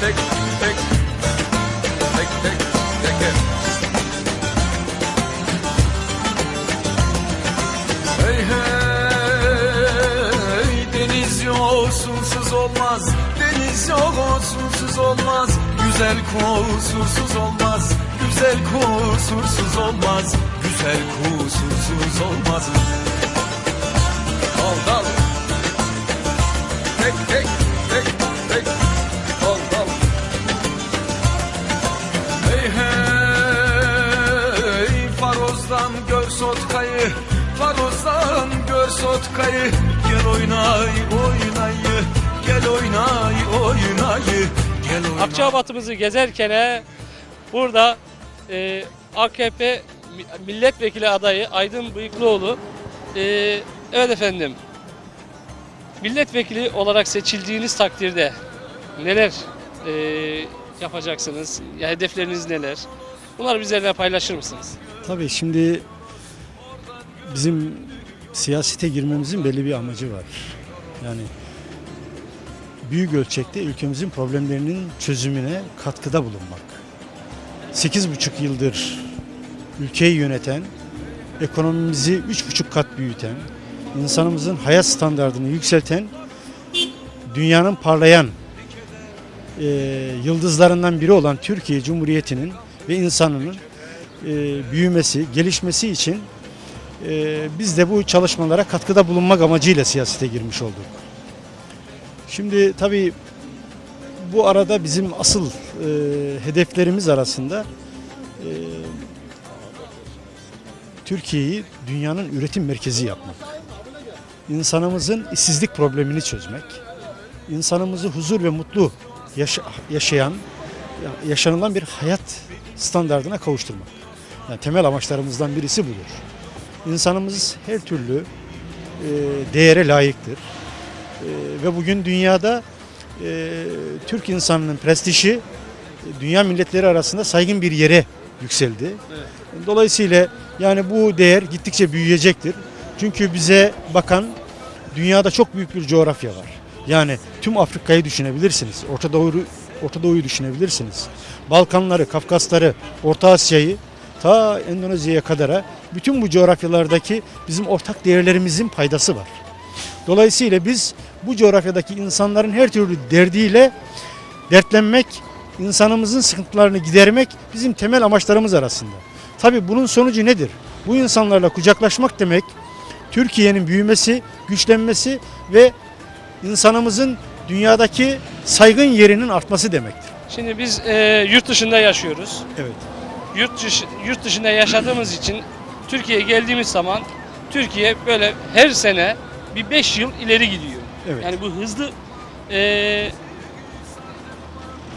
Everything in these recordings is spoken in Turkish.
tek tek tek tek tek Hey hey deniz yok susuz olmaz. Deniz yok susuz olmaz. Güzel kusursuz olmaz. Güzel kusursuz olmaz. Güzel kusursuz olmaz. Dal dal tek tek tek tek Faroz'dan gör sotkayı Faroz'dan gör sotkayı Gel oynay oynayı Gel oynay oynayı Gel oynay Akçabat'ımızı gezerken burada e, AKP mi- milletvekili adayı Aydın Bıyıklıoğlu e, evet efendim milletvekili olarak seçildiğiniz takdirde neler e, yapacaksınız? Ya hedefleriniz neler? Bunları bizlerle paylaşır mısınız? Tabii şimdi bizim siyasete girmemizin belli bir amacı var. Yani büyük ölçekte ülkemizin problemlerinin çözümüne katkıda bulunmak. 8,5 yıldır ülkeyi yöneten, ekonomimizi 3,5 kat büyüten, insanımızın hayat standartını yükselten, dünyanın parlayan e, yıldızlarından biri olan Türkiye Cumhuriyeti'nin ve insanının büyümesi, gelişmesi için e, biz de bu çalışmalara katkıda bulunmak amacıyla siyasete girmiş olduk. Şimdi tabii bu arada bizim asıl e, hedeflerimiz arasında e, Türkiye'yi dünyanın üretim merkezi yapmak. İnsanımızın işsizlik problemini çözmek. insanımızı huzur ve mutlu yaşa- yaşayan, yaşanılan bir hayat standardına kavuşturmak. Yani temel amaçlarımızdan birisi budur. İnsanımız her türlü e, değere layıktır. E, ve bugün dünyada e, Türk insanının prestiji e, dünya milletleri arasında saygın bir yere yükseldi. Dolayısıyla yani bu değer gittikçe büyüyecektir. Çünkü bize bakan dünyada çok büyük bir coğrafya var. Yani tüm Afrika'yı düşünebilirsiniz. Orta Doğu Orta Doğu'yu düşünebilirsiniz. Balkanları, Kafkasları, Orta Asya'yı ta Endonezya'ya kadara bütün bu coğrafyalardaki bizim ortak değerlerimizin paydası var. Dolayısıyla biz bu coğrafyadaki insanların her türlü derdiyle dertlenmek, insanımızın sıkıntılarını gidermek bizim temel amaçlarımız arasında. Tabii bunun sonucu nedir? Bu insanlarla kucaklaşmak demek Türkiye'nin büyümesi, güçlenmesi ve insanımızın dünyadaki saygın yerinin artması demektir. Şimdi biz e, yurt dışında yaşıyoruz. Evet. Yurt, dışı, yurt dışında yaşadığımız için Türkiye'ye geldiğimiz zaman Türkiye böyle her sene bir 5 yıl ileri gidiyor. Evet. Yani bu hızlı e,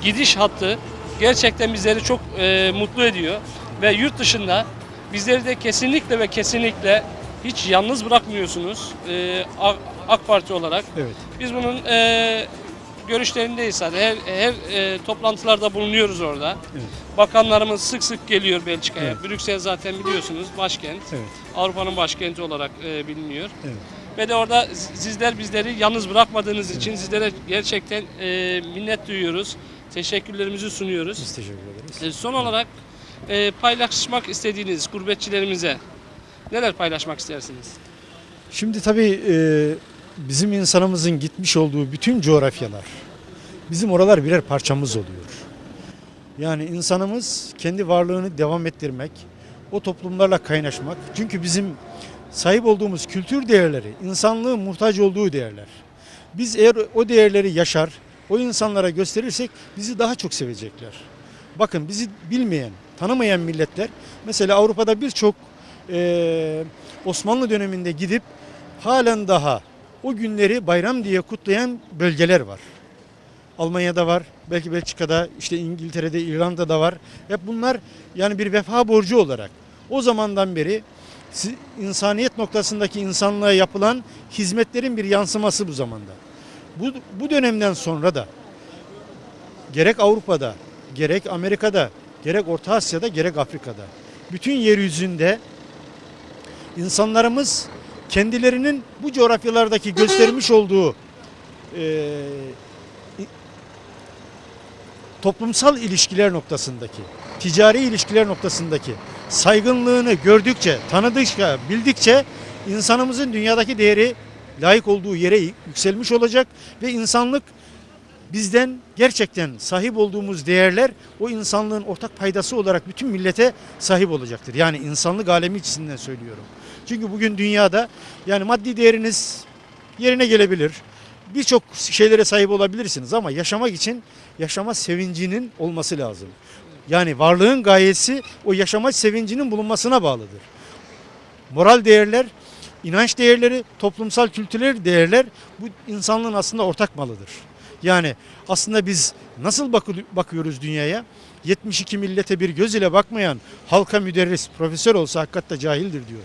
gidiş hattı gerçekten bizleri çok e, mutlu ediyor. Ve yurt dışında bizleri de kesinlikle ve kesinlikle hiç yalnız bırakmıyorsunuz e, AK- AK Parti olarak. Evet. Biz bunun e, görüşlerindeyiz zaten. Her, her e, toplantılarda bulunuyoruz orada. Evet. Bakanlarımız sık sık geliyor Belçika'ya. Evet. Brüksel zaten biliyorsunuz başkent. Evet. Avrupa'nın başkenti olarak e, biliniyor. Evet. Ve de orada sizler bizleri yalnız bırakmadığınız için sizlere gerçekten e, minnet duyuyoruz. Teşekkürlerimizi sunuyoruz. Biz teşekkür ederiz. E, son olarak e, paylaşmak istediğiniz gurbetçilerimize neler paylaşmak istersiniz? Şimdi tabii e, bizim insanımızın gitmiş olduğu bütün coğrafyalar, bizim oralar birer parçamız oluyor. Yani insanımız kendi varlığını devam ettirmek, o toplumlarla kaynaşmak. Çünkü bizim sahip olduğumuz kültür değerleri, insanlığın muhtaç olduğu değerler. Biz eğer o değerleri yaşar, o insanlara gösterirsek bizi daha çok sevecekler. Bakın bizi bilmeyen, tanımayan milletler, mesela Avrupa'da birçok eee, Osmanlı döneminde gidip halen daha o günleri bayram diye kutlayan bölgeler var. Almanya'da var, belki Belçika'da, işte İngiltere'de, İrlanda'da var. Hep bunlar yani bir vefa borcu olarak o zamandan beri insaniyet noktasındaki insanlığa yapılan hizmetlerin bir yansıması bu zamanda. Bu, bu dönemden sonra da gerek Avrupa'da, gerek Amerika'da, gerek Orta Asya'da, gerek Afrika'da bütün yeryüzünde insanlarımız kendilerinin bu coğrafyalardaki göstermiş olduğu e, toplumsal ilişkiler noktasındaki, ticari ilişkiler noktasındaki saygınlığını gördükçe, tanıdıkça, bildikçe insanımızın dünyadaki değeri layık olduğu yere yükselmiş olacak ve insanlık bizden gerçekten sahip olduğumuz değerler o insanlığın ortak paydası olarak bütün millete sahip olacaktır. Yani insanlık alemi içinden söylüyorum. Çünkü bugün dünyada yani maddi değeriniz yerine gelebilir. Birçok şeylere sahip olabilirsiniz ama yaşamak için yaşama sevincinin olması lazım. Yani varlığın gayesi o yaşama sevincinin bulunmasına bağlıdır. Moral değerler, inanç değerleri, toplumsal kültürel değerler bu insanlığın aslında ortak malıdır. Yani aslında biz nasıl bakı- bakıyoruz dünyaya? 72 millete bir göz ile bakmayan halka müderris, profesör olsa hakikatte cahildir diyor.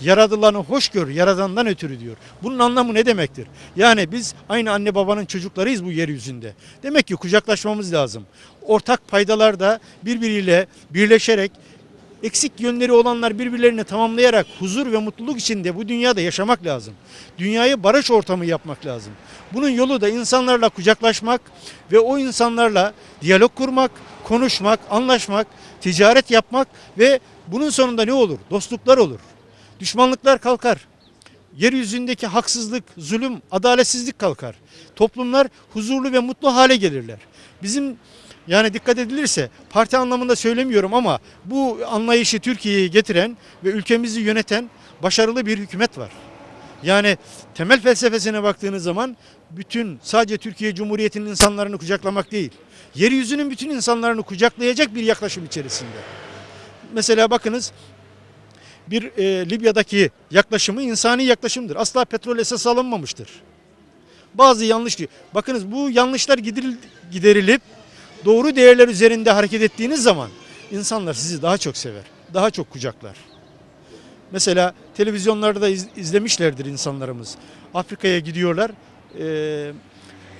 Yaradılanı hoş gör, yaradandan ötürü diyor. Bunun anlamı ne demektir? Yani biz aynı anne babanın çocuklarıyız bu yeryüzünde. Demek ki kucaklaşmamız lazım. Ortak paydalarda birbiriyle birleşerek eksik yönleri olanlar birbirlerini tamamlayarak huzur ve mutluluk içinde bu dünyada yaşamak lazım. Dünyayı barış ortamı yapmak lazım. Bunun yolu da insanlarla kucaklaşmak ve o insanlarla diyalog kurmak, konuşmak, anlaşmak, ticaret yapmak ve bunun sonunda ne olur? Dostluklar olur. Düşmanlıklar kalkar. Yeryüzündeki haksızlık, zulüm, adaletsizlik kalkar. Toplumlar huzurlu ve mutlu hale gelirler. Bizim yani dikkat edilirse parti anlamında söylemiyorum ama bu anlayışı Türkiye'ye getiren ve ülkemizi yöneten başarılı bir hükümet var. Yani temel felsefesine baktığınız zaman bütün sadece Türkiye Cumhuriyeti'nin insanlarını kucaklamak değil. Yeryüzünün bütün insanlarını kucaklayacak bir yaklaşım içerisinde. Mesela bakınız bir e, Libya'daki yaklaşımı insani yaklaşımdır. Asla petrol esas alınmamıştır. Bazı yanlış diyor. Bakınız bu yanlışlar gideril- giderilip doğru değerler üzerinde hareket ettiğiniz zaman insanlar sizi daha çok sever, daha çok kucaklar. Mesela televizyonlarda da iz- izlemişlerdir insanlarımız. Afrika'ya gidiyorlar. Ee,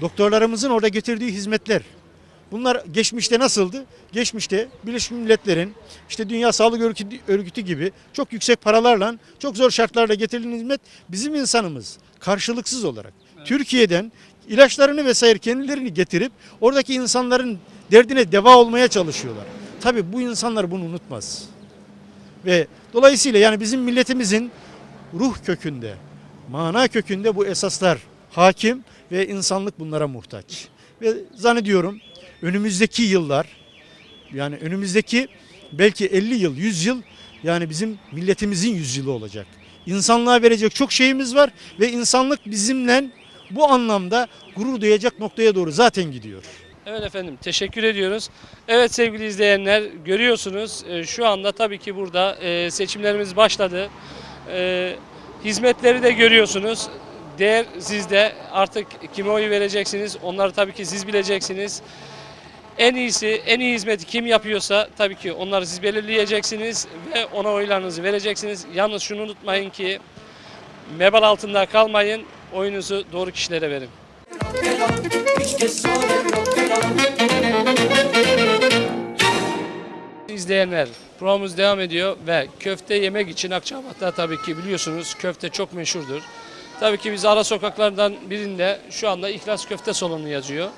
doktorlarımızın orada getirdiği hizmetler. Bunlar geçmişte nasıldı? Geçmişte Birleşmiş Milletler'in işte Dünya Sağlık Örgütü, Örgütü gibi çok yüksek paralarla, çok zor şartlarla getirilen hizmet bizim insanımız karşılıksız olarak Türkiye'den ilaçlarını vesaire kendilerini getirip oradaki insanların derdine deva olmaya çalışıyorlar. Tabii bu insanlar bunu unutmaz. Ve dolayısıyla yani bizim milletimizin ruh kökünde, mana kökünde bu esaslar hakim ve insanlık bunlara muhtaç. Ve zannediyorum önümüzdeki yıllar yani önümüzdeki belki 50 yıl, 100 yıl yani bizim milletimizin yüzyılı olacak. İnsanlığa verecek çok şeyimiz var ve insanlık bizimle bu anlamda gurur duyacak noktaya doğru zaten gidiyor. Evet efendim teşekkür ediyoruz. Evet sevgili izleyenler görüyorsunuz e, şu anda tabii ki burada e, seçimlerimiz başladı. E, hizmetleri de görüyorsunuz. Değer sizde artık kime oy vereceksiniz onları tabii ki siz bileceksiniz. En iyisi, en iyi hizmeti kim yapıyorsa tabii ki onları siz belirleyeceksiniz ve ona oylarınızı vereceksiniz. Yalnız şunu unutmayın ki mebal altında kalmayın, oyunuzu doğru kişilere verin. İzleyenler programımız devam ediyor ve köfte yemek için Akçabat'ta tabii ki biliyorsunuz köfte çok meşhurdur. Tabii ki biz ara sokaklardan birinde şu anda İhlas Köfte Salonu yazıyor.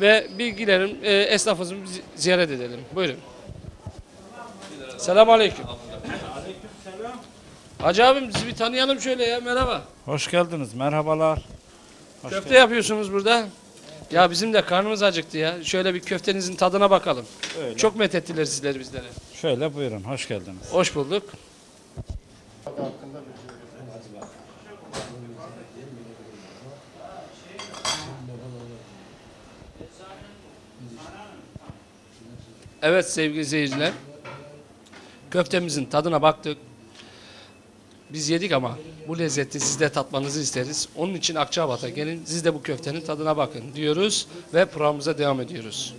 Ve bilgilerim e, esnafımızı zi- ziyaret edelim. Buyurun. Selamun Aleyküm. Hacı abim sizi bir tanıyalım şöyle ya merhaba. Hoş geldiniz, merhabalar. Hoş Köfte yapıyorsunuz burada. Ya bizim de karnımız acıktı ya. Şöyle bir köftenizin tadına bakalım. Öyle. Çok methettiler sizleri bizlere. Şöyle buyurun, hoş geldiniz. Hoş bulduk. Evet sevgili seyirciler. Köftemizin tadına baktık. Biz yedik ama bu lezzeti siz de tatmanızı isteriz. Onun için Akçabat'a gelin siz de bu köftenin tadına bakın diyoruz ve programımıza devam ediyoruz.